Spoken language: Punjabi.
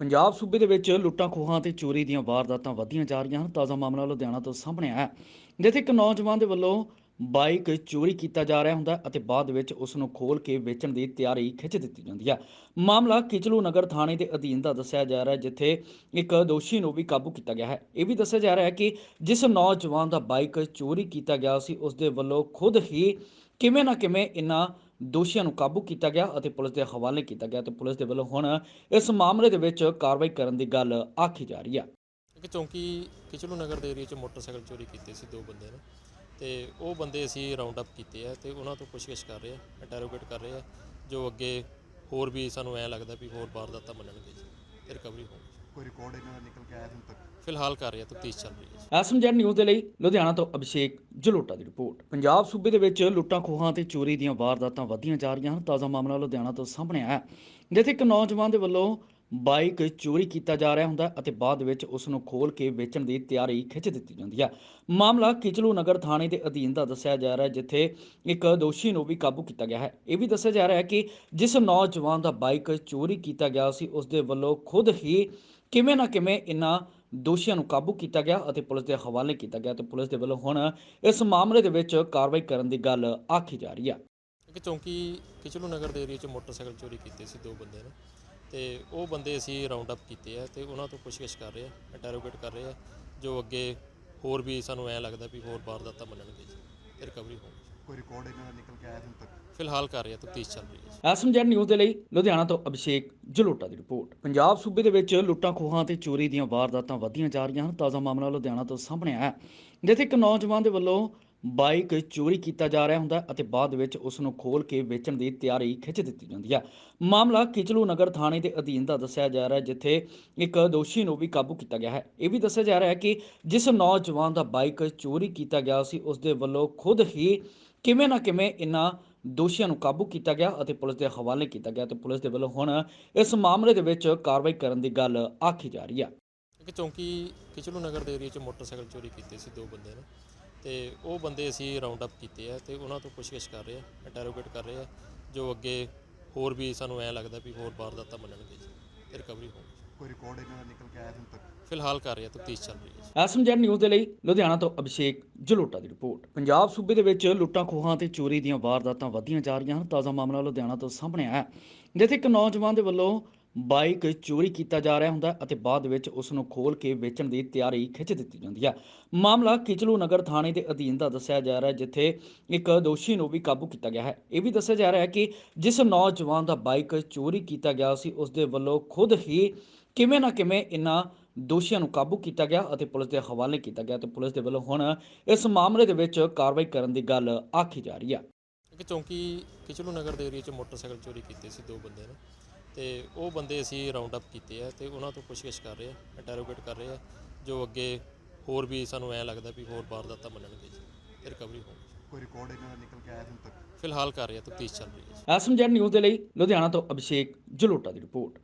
ਪੰਜਾਬ ਸੂਬੇ ਦੇ ਵਿੱਚ ਲੁੱਟਾਂ ਖੋਹਾਂ ਤੇ ਚੋਰੀ ਦੀਆਂ ਵਾਰਦਾਤਾਂ ਵਧੀਆਂ ਜਾ ਰਹੀਆਂ ਹਨ। ਤਾਜ਼ਾ ਮਾਮਲਾ ਲੁਧਿਆਣਾ ਤੋਂ ਸਾਹਮਣੇ ਆਇਆ ਜਿੱਥੇ ਇੱਕ ਨੌਜਵਾਨ ਦੇ ਵੱਲੋਂ ਬਾਈਕ ਚੋਰੀ ਕੀਤਾ ਜਾ ਰਿਹਾ ਹੁੰਦਾ ਅਤੇ ਬਾਅਦ ਵਿੱਚ ਉਸ ਨੂੰ ਖੋਲ ਕੇ ਵੇਚਣ ਦੀ ਤਿਆਰੀ ਖਿੱਚ ਦਿੱਤੀ ਜਾਂਦੀ ਹੈ। ਮਾਮਲਾ ਕਿਚਲੂ ਨਗਰ ਥਾਣੇ ਦੇ ਅਧੀਨ ਦਾ ਦੱਸਿਆ ਜਾ ਰਿਹਾ ਹੈ, ਜਿੱਥੇ ਇੱਕ ਦੋਸ਼ੀ ਨੂੰ ਵੀ ਕਾਬੂ ਕੀਤਾ ਗਿਆ ਹੈ। ਇਹ ਵੀ ਦੱਸਿਆ ਜਾ ਰਿਹਾ ਹੈ ਕਿ ਜਿਸ ਨੌਜਵਾਨ ਦਾ ਬਾਈਕ ਚੋਰੀ ਕੀਤਾ ਗਿਆ ਸੀ, ਉਸ ਦੇ ਵੱਲੋਂ ਖੁਦ ਹੀ ਕਿਵੇਂ ਨਾ ਕਿਵੇਂ ਇਨ੍ਹਾਂ ਦੋਸ਼ੀਆਂ ਨੂੰ ਕਾਬੂ ਕੀਤਾ ਗਿਆ ਅਤੇ ਪੁਲਿਸ ਦੇ ਹਵਾਲੇ ਕੀਤਾ ਗਿਆ ਤੇ ਪੁਲਿਸ ਦੇ ਵੱਲੋਂ ਹੁਣ ਇਸ ਮਾਮਲੇ ਦੇ ਵਿੱਚ ਕਾਰਵਾਈ ਕਰਨ ਦੀ ਗੱਲ ਆਖੀ ਜਾ ਰਹੀ ਹੈ ਇੱਕ ਚੌਂਕੀ ਕਿਚਲੂ ਨਗਰ ਦੇ ਏਰੀਆ 'ਚ ਮੋਟਰਸਾਈਕਲ ਚੋਰੀ ਕੀਤੇ ਸੀ ਦੋ ਬੰਦੇ ਨੇ ਤੇ ਉਹ ਬੰਦੇ ਅਸੀਂ ਰਾਉਂਡ ਅਪ ਕੀਤੇ ਆ ਤੇ ਉਹਨਾਂ ਤੋਂ ਪੁੱਛਗਿੱਛ ਕਰ ਰਹੇ ਆ ਇੰਟਰੋਗੇਟ ਕਰ ਰਹੇ ਆ, ਜੋ ਅੱਗੇ ਹੋਰ ਵੀ ਸਾਨੂੰ ਐ ਲੱਗਦਾ ਵੀ ਹੋਰ ਵਾਰਦਾਤਾਂ ਮੰਨਣਗੇ ਜੀ ਤੇ ਰਿਕਵਰੀ ਹੋਊਗੀ। ਰਿਕਾਰਡ ਇਹਨਾਂ ਦਾ ਨਿਕਲ ਕੇ ਆਇਆ ਹੁਣ ਤੱਕ। ਫਿਲਹਾਲ ਕਰ ਰਹੇ ਤਫਤੀਸ਼ ਚੱਲ ਰਹੀ ਹੈ ਐਸਐਮਜੈਡ ਨਿਊਜ਼ ਦੇ ਲਈ ਲੁਧਿਆਣਾ ਤੋਂ ਅਭਿਸ਼ੇਕ ਜਲੋਟਾ ਦੀ ਰਿਪੋਰਟ। ਪੰਜਾਬ ਸੂਬੇ ਦੇ ਵਿੱਚ ਲੁੱਟਾਂ ਖੋਹਾਂ ਤੇ ਚੋਰੀ ਦੀਆਂ ਵਾਰਦਾਤਾਂ ਵਧੀਆਂ ਜਾ ਰਹੀਆਂ ਹਨ। ਤਾਜ਼ਾ ਮਾਮਲਾ ਲੁਧਿਆਣਾ ਤੋਂ ਸਾਹਮਣੇ ਆਇਆ ਜਿੱਥੇ ਇੱਕ ਨੌਜਵਾਨ ਦੇ ਵੱਲੋਂ ਬਾਈਕ ਚੋਰੀ ਕੀਤਾ ਜਾ ਰਿਹਾ ਹੁੰਦਾ ਅਤੇ ਬਾਅਦ ਵਿੱਚ ਉਸ ਨੂੰ ਖੋਲ ਕੇ ਵੇਚਣ ਦੀ ਤਿਆਰੀ ਖਿੱਚ ਦਿੱਤੀ ਜਾਂਦੀ ਹੈ। ਮਾਮਲਾ ਕਿਚਲੂ ਨਗਰ ਥਾਣੇ ਦੇ ਅਧੀਨ ਦਾ ਦੱਸਿਆ ਜਾ ਰਿਹਾ ਹੈ ਜਿੱਥੇ ਇੱਕ ਦੋਸ਼ੀ ਨੂੰ ਵੀ ਕਾਬੂ ਕੀਤਾ ਗਿਆ ਹੈ। ਇਹ ਵੀ ਦੱਸਿਆ ਜਾ ਰਿਹਾ ਹੈ ਕਿ ਜਿਸ ਨੌਜਵਾਨ ਦਾ ਬਾਈਕ ਚੋਰੀ ਕੀਤਾ ਗਿਆ ਸੀ ਉਸ ਦੇ ਵੱਲੋਂ ਖੁਦ ਹੀ ਕਿਵੇਂ ਨਾ ਕਿਵੇਂ ਇਹਨਾਂ ਦੋਸ਼ੀਆਂ ਨੂੰ ਕਾਬੂ ਕੀਤਾ ਗਿਆ ਅਤੇ ਪੁਲਿਸ ਦੇ ਹਵਾਲੇ ਕੀਤਾ ਗਿਆ ਤੇ ਪੁਲਿਸ ਦੇ ਵੱਲੋਂ ਹੁਣ ਇਸ ਮਾਮਲੇ ਦੇ ਵਿੱਚ ਕਾਰਵਾਈ ਕਰਨ ਦੀ ਗੱਲ ਆਖੀ ਜਾ ਰਹੀ ਹੈ ਇੱਕ ਚੌਂਕੀ ਕਿਚਲੂ ਨਗਰ ਦੇ ਏਰੀਆ 'ਚ ਮੋਟਰਸਾਈਕਲ ਚੋਰੀ ਕੀਤੇ ਸੀ ਦੋ ਬੰਦੇ ਨੇ ਤੇ ਉਹ ਬੰਦੇ ਅਸੀਂ ਰਾਉਂਡ ਅਪ ਕੀਤੇ ਆ ਤੇ ਉਹਨਾਂ ਤੋਂ ਪੁੱਛਗਿੱਛ ਕਰ ਰਹੇ ਆ ਇੰਟਰੋਗੇਟ ਕਰ ਰਹੇ ਆ, ਜੋ ਅੱਗੇ ਹੋਰ ਵੀ ਸਾਨੂੰ ਐ ਲੱਗਦਾ ਵੀ ਹੋਰ ਵਾਰਦਾਤਾਂ ਮੰਨਣਗੇ ਜੀ, ਤੇ ਰਿਕਵਰੀ ਹੋਊਗੀ। ਕੋਈ ਰਿਕਾਰਡ ਇਹਨਾਂ ਦਾ ਨਿਕਲ ਕੇ ਆਇਆ ਹੁਣ ਤੱਕ? ਫਿਲਹਾਲ ਕਰ ਰਹੇ ਤਫਤੀਸ਼ ਚੱਲ ਰਹੀ ਹੈ ਜੀ। ਐਸਐਮਜੈਡ ਨਿਊਜ਼ ਦੇ ਲਈ ਲੁਧਿਆਣਾ ਤੋਂ ਅਭਿਸ਼ੇਕ ਜਲੋਟਾ ਦੀ ਰਿਪੋਰਟ। ਪੰਜਾਬ ਸੂਬੇ ਦੇ ਵਿੱਚ ਲੁੱਟਾਂ ਖੋਹਾਂ ਤੇ ਚੋਰੀ ਦੀਆਂ ਵਾਰਦਾਤਾਂ ਵਧੀਆਂ ਜਾ ਰਹੀਆਂ ਹਨ। ਤਾਜ਼ਾ ਮਾਮਲਾ ਲੁਧਿਆਣਾ ਤੋਂ ਸਾਹਮਣੇ ਆਇਆ ਜਿੱਥੇ ਇੱਕ ਨੌਜਵਾਨ ਦੇ ਵੱਲੋਂ ਬਾਈਕ ਚੋਰੀ ਕੀਤਾ ਜਾ ਰਿਹਾ ਹੁੰਦਾ ਅਤੇ ਬਾਅਦ ਵਿੱਚ ਉਸ ਨੂੰ ਖੋਲ ਕੇ ਵੇਚਣ ਦੀ ਤਿਆਰੀ ਖਿੱਚ ਦਿੱਤੀ ਜਾਂਦੀ ਹੈ। ਮਾਮਲਾ ਕਿਚਲੂ ਨਗਰ ਥਾਣੇ ਦੇ ਅਧੀਨ ਦਾ ਦੱਸਿਆ ਜਾ ਰਿਹਾ ਹੈ ਜਿੱਥੇ ਇੱਕ ਦੋਸ਼ੀ ਨੂੰ ਵੀ ਕਾਬੂ ਕੀਤਾ ਗਿਆ ਹੈ। ਇਹ ਵੀ ਦੱਸਿਆ ਜਾ ਰਿਹਾ ਹੈ ਕਿ ਜਿਸ ਨੌਜਵਾਨ ਦਾ ਬਾਈਕ ਚੋਰੀ ਕੀਤਾ ਗਿਆ ਸੀ ਉਸ ਦੇ ਵੱਲੋਂ ਖੁਦ ਹੀ ਕਿਵੇਂ ਨਾ ਕਿਵੇਂ ਇਹਨਾਂ ਦੋਸ਼ੀਆਂ ਨੂੰ ਕਾਬੂ ਕੀਤਾ ਗਿਆ ਅਤੇ ਪੁਲਿਸ ਦੇ ਹਵਾਲੇ ਕੀਤਾ ਗਿਆ ਤੇ ਪੁਲਿਸ ਦੇ ਵੱਲੋਂ ਹੁਣ ਇਸ ਮਾਮਲੇ ਦੇ ਵਿੱਚ ਕਾਰਵਾਈ ਕਰਨ ਦੀ ਗੱਲ ਆਖੀ ਜਾ ਰਹੀ ਹੈ ਇੱਕ ਚੌਂਕੀ ਕਿਚਲੂ ਨਗਰ ਦੇ ਏਰੀਆ 'ਚ ਮੋਟਰਸਾਈਕਲ ਚੋਰੀ ਕੀਤੇ ਸੀ ਦੋ ਬੰਦੇ ਨੇ ਤੇ ਉਹ ਬੰਦੇ ਅਸੀਂ ਰਾਉਂਡ ਅਪ ਕੀਤੇ ਆ ਤੇ ਉਹਨਾਂ ਤੋਂ ਪੁੱਛਗਿੱਛ ਕਰ ਰਹੇ ਆ ਇੰਟਰੋਗੇਟ ਕਰ ਰਹੇ ਆ, ਜੋ ਅੱਗੇ ਹੋਰ ਵੀ ਸਾਨੂੰ ਐ ਲੱਗਦਾ ਵੀ ਹੋਰ ਵਾਰਦਾਤਾਂ ਮੰਨਣਗੇ ਜੀ ਤੇ ਰਿਕਵਰੀ ਹੋਊਗੀ। ਕੋਈ ਰਿਕਾਰਡ ਇਹਨਾਂ ਦਾ ਨਿਕਲ ਕੇ ਆਇਆ ਹੁਣ ਤੱਕ? ਫਿਲਹਾਲ ਕਰ ਰਹੇ ਤਫਤੀਸ਼ ਚੱਲ ਰਹੀ ਹੈ ਐਸਐਮਜੈਡ ਨਿਊਜ਼ ਦੇ ਲਈ ਲੁਧਿਆਣਾ ਤੋਂ ਅਭਿਸ਼ੇਕ ਜਲੋਟਾ ਦੀ ਰਿਪੋਰਟ। ਪੰਜਾਬ ਸੂਬੇ ਦੇ ਵਿੱਚ ਲੁੱਟਾਂ ਖੋਹਾਂ ਤੇ ਚੋਰੀ ਦੀਆਂ ਵਾਰਦਾਤਾਂ ਵਧੀਆਂ ਜਾ ਰਹੀਆਂ ਹਨ। ਤਾਜ਼ਾ ਮਾਮਲਾ ਲੁਧਿਆਣਾ ਤੋਂ ਸਾਹਮਣੇ ਆਇਆ ਜਿੱਥੇ ਇੱਕ ਨੌਜਵਾਨ ਦੇ ਵੱਲੋਂ ਬਾਈਕ ਚੋਰੀ ਕੀਤਾ ਜਾ ਰਿਹਾ ਹੁੰਦਾ ਅਤੇ ਬਾਅਦ ਵਿੱਚ ਉਸ ਨੂੰ ਖੋਲ ਕੇ ਵੇਚਣ ਦੀ ਤਿਆਰੀ ਖਿੱਚ ਦਿੱਤੀ ਜਾਂਦੀ ਹੈ। ਮਾਮਲਾ ਕਿਚਲੂ ਨਗਰ ਥਾਣੇ ਦੇ ਅਧੀਨ ਦਾ ਦੱਸਿਆ ਜਾ ਰਿਹਾ ਹੈ ਜਿੱਥੇ ਇੱਕ ਦੋਸ਼ੀ ਨੂੰ ਵੀ ਕਾਬੂ ਕੀਤਾ ਗਿਆ ਹੈ। ਇਹ ਵੀ ਦੱਸਿਆ ਜਾ ਰਿਹਾ ਹੈ ਕਿ ਜਿਸ ਨੌਜਵਾਨ ਦਾ ਬਾਈਕ ਚੋਰੀ ਕੀਤਾ ਗਿਆ ਸੀ ਉਸ ਦੇ ਵੱਲੋਂ ਖੁਦ ਹੀ ਕਿਵੇਂ ਨਾ ਕਿਵੇਂ ਇਨ੍ਹਾਂ ਦੋਸ਼ੀਆਂ ਨੂੰ ਕਾਬੂ ਕੀਤਾ ਗਿਆ ਅਤੇ ਪੁਲਿਸ ਦੇ ਹਵਾਲੇ ਕੀਤਾ ਗਿਆ ਤੇ ਪੁਲਿਸ ਦੇ ਵੱਲੋਂ ਹੁਣ ਇਸ ਮਾਮਲੇ ਦੇ ਵਿੱਚ ਕਾਰਵਾਈ ਕਰਨ ਦੀ ਗੱਲ ਆਖੀ ਜਾ ਰਹੀ ਹੈ ਇੱਕ ਚੌਂਕੀ ਕਿਚਲੂ ਨਗਰ ਦੇ ਏਰੀਆ 'ਚ ਮੋਟਰਸਾਈਕਲ ਚੋਰੀ ਕੀਤੇ ਸੀ ਦੋ ਬੰਦੇ ਨੇ ਤੇ ਉਹ ਬੰਦੇ ਅਸੀਂ ਰਾਉਂਡ ਅਪ ਕੀਤੇ ਆ ਤੇ ਉਹਨਾਂ ਤੋਂ ਪੁੱਛਗਿੱਛ ਕਰ ਰਹੇ ਆ ਇੰਟਰੋਗੇਟ ਕਰ ਰਹੇ ਆ ਜੋ ਅੱਗੇ ਹੋਰ ਵੀ ਸਾਨੂੰ ਐ ਲੱਗਦਾ ਵੀ ਹੋਰ ਵਾਰਦਾਤਾਂ ਮੰਨਣਗੇ ਜੀ ਤੇ ਰਿਕਵਰੀ ਹੋਊਗੀ। ਕੋਈ ਰਿਕਾਰਡ ਇਹਨਾਂ ਦਾ ਨਿਕਲ ਕੇ ਆਇਆ ਹੁਣ ਤੱਕ? ਫਿਲਹਾਲ ਕਰ ਰਹੇ ਆ ਤਫਤੀਸ਼ ਚੱਲ ਰਹੀ ਹੈ ਐਸਐਮਜੈਡ ਨਿਊਜ਼ ਦੇ ਲਈ ਲੁਧਿਆਣਾ ਤੋਂ ਅਭਿਸ਼ੇਕ ਜਲੋਟਾ ਦੀ ਰਿਪੋਰਟ।